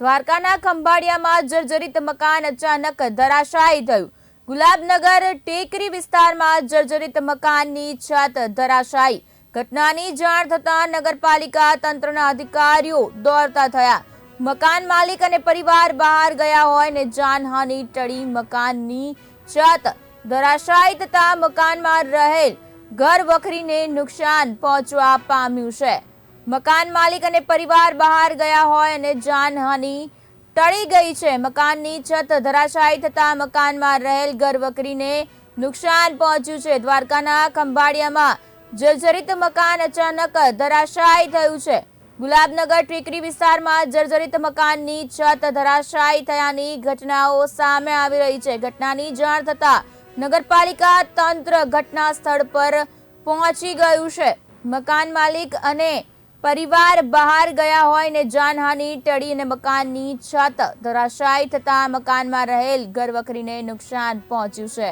દ્વારકાના ખંભાળિયામાં જર્જરિત મકાન અચાનક ધરાશાયી થયું. ગુલાબનગર ટેકરી વિસ્તારમાં જર્જરિત મકાનની છત ધરાશાયી. ઘટનાની જાણ થતાં નગરપાલિકા તંત્રના અધિકારીઓ દોડતા થયા. મકાન માલિક અને પરિવાર બહાર ગયા હોય ને જાનહાની ટળી મકાનની છત ધરાશાયી થતા મકાનમાં રહેલ ઘર વખરીને નુકસાન પહોંચવા પામ્યું છે. મકાન માલિક અને પરિવાર બહાર ગયા હોય અને જાનહાની ટળી ગઈ છે. મકાનની છત ધરાશાયી થતા મકાનમાં રહેલ ઘરવકરીને નુકસાન પહોંચ્યું છે. દ્વારકાના ખંભાળિયામાં જર્જરિત મકાન અચાનક ધરાશાયી થયું છે. ગુલાબનગર ટીકરી વિસ્તારમાં જર્જરિત મકાનની છત ધરાશાયી થયાની ઘટનાઓ સામે આવી રહી છે. ઘટનાની જાણ થતા નગરપાલિકા તંત્ર ઘટના સ્થળ પર પહોંચી ગયું છે. મકાન માલિક અને પરિવાર બહાર ગયા હોય ને જાનહાની ટળી અને મકાનની છત ધરાશાયી થતા મકાનમાં રહેલ ઘરવખરીને નુકસાન પહોંચ્યું છે.